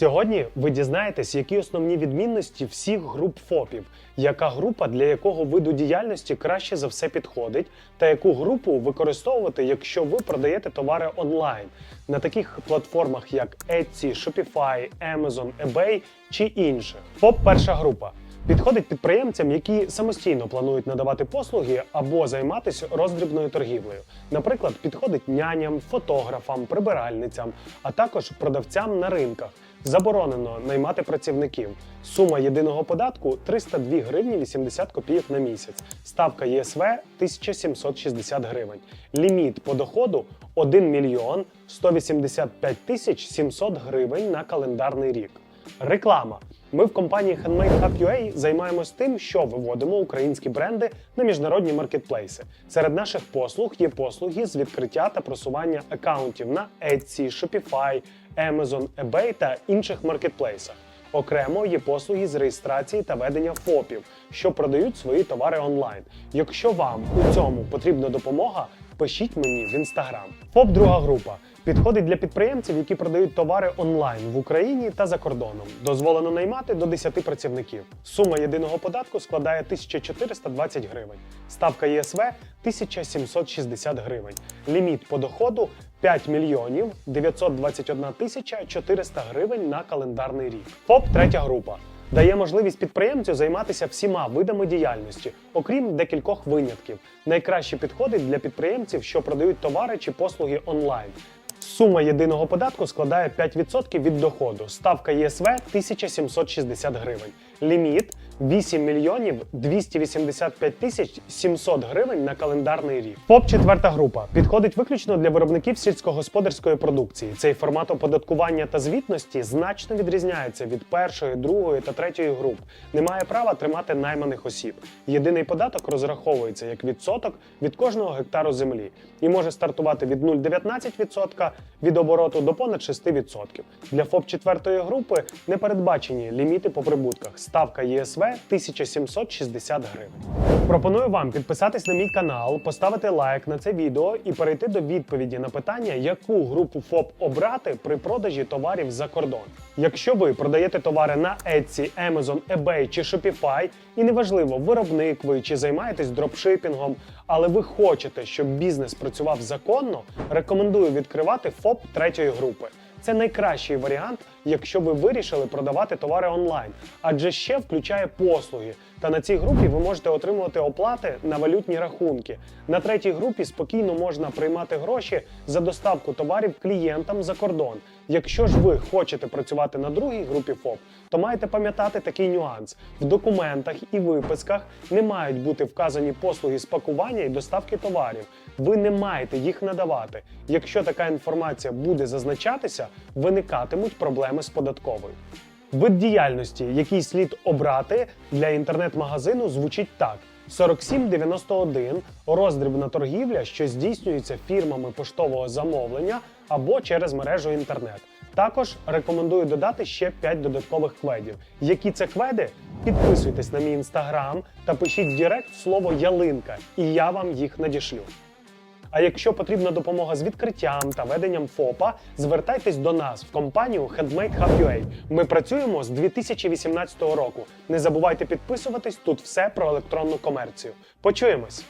Сьогодні ви дізнаєтесь, які основні відмінності всіх груп ФОПів, яка група для якого виду діяльності краще за все підходить, та яку групу використовувати, якщо ви продаєте товари онлайн на таких платформах, як Etsy, Shopify, Amazon, eBay чи інших. ФОП перша група. Підходить підприємцям, які самостійно планують надавати послуги або займатися роздрібною торгівлею. Наприклад, підходить няням, фотографам, прибиральницям, а також продавцям на ринках. Заборонено наймати працівників. Сума єдиного податку 302 гривні 80 копійок на місяць. Ставка ЄСВ 1760 гривень. Ліміт по доходу 1 мільйон 185 тисяч 700 гривень на календарний рік. Реклама. Ми в компанії Handmade Hub UA займаємось тим, що виводимо українські бренди на міжнародні маркетплейси. Серед наших послуг є послуги з відкриття та просування акаунтів на Etsy, Shopify, Amazon, eBay та інших маркетплейсах. Окремо є послуги з реєстрації та ведення ФОПів, що продають свої товари онлайн. Якщо вам у цьому потрібна допомога, пишіть мені в інстаграм. ФОП друга група. Підходить для підприємців, які продають товари онлайн в Україні та за кордоном. Дозволено наймати до 10 працівників. Сума єдиного податку складає 1420 гривень. Ставка ЄСВ 1760 гривень. Ліміт по доходу 5 мільйонів 921 тисяча 400 гривень на календарний рік. ФОП третя група. Дає можливість підприємцю займатися всіма видами діяльності, окрім декількох винятків. Найкраще підходить для підприємців, що продають товари чи послуги онлайн. Сума єдиного податку складає 5% від доходу. Ставка ЄСВ 1760 гривень. Ліміт 8 мільйонів 285 тисяч 700 гривень на календарний рік. ФОП четверта група підходить виключно для виробників сільськогосподарської продукції. Цей формат оподаткування та звітності значно відрізняється від першої, другої та третьої груп. Немає права тримати найманих осіб. Єдиний податок розраховується як відсоток від кожного гектару землі і може стартувати від 0,19% від обороту до понад 6%. Для ФОП четвертої групи не передбачені ліміти по прибутках. Ставка ЄСВ 1760 гривень. Пропоную вам підписатись на мій канал, поставити лайк на це відео і перейти до відповіді на питання, яку групу ФОП обрати при продажі товарів за кордон. Якщо ви продаєте товари на Etsy, Amazon, eBay чи Shopify, і неважливо, виробник ви чи займаєтесь дропшипінгом, але ви хочете, щоб бізнес працював законно, рекомендую відкривати ФОП третьої групи. Це найкращий варіант, якщо ви вирішили продавати товари онлайн, адже ще включає послуги. Та на цій групі ви можете отримувати оплати на валютні рахунки. На третій групі спокійно можна приймати гроші за доставку товарів клієнтам за кордон. Якщо ж ви хочете працювати на другій групі ФОП, то маєте пам'ятати такий нюанс: в документах і виписках не мають бути вказані послуги з пакування і доставки товарів. Ви не маєте їх надавати. Якщо така інформація буде зазначатися, виникатимуть проблеми з податковою. Вид діяльності, який слід обрати для інтернет-магазину, звучить так: 4791 роздрібна торгівля, що здійснюється фірмами поштового замовлення або через мережу інтернет. Також рекомендую додати ще 5 додаткових кведів. Які це кведи? Підписуйтесь на мій інстаграм та пишіть в Директ слово ялинка, і я вам їх надішлю. А якщо потрібна допомога з відкриттям та веденням ФОПа, звертайтесь до нас в компанію Handmade Hub UA. Ми працюємо з 2018 року. Не забувайте підписуватись тут все про електронну комерцію. Почуємось!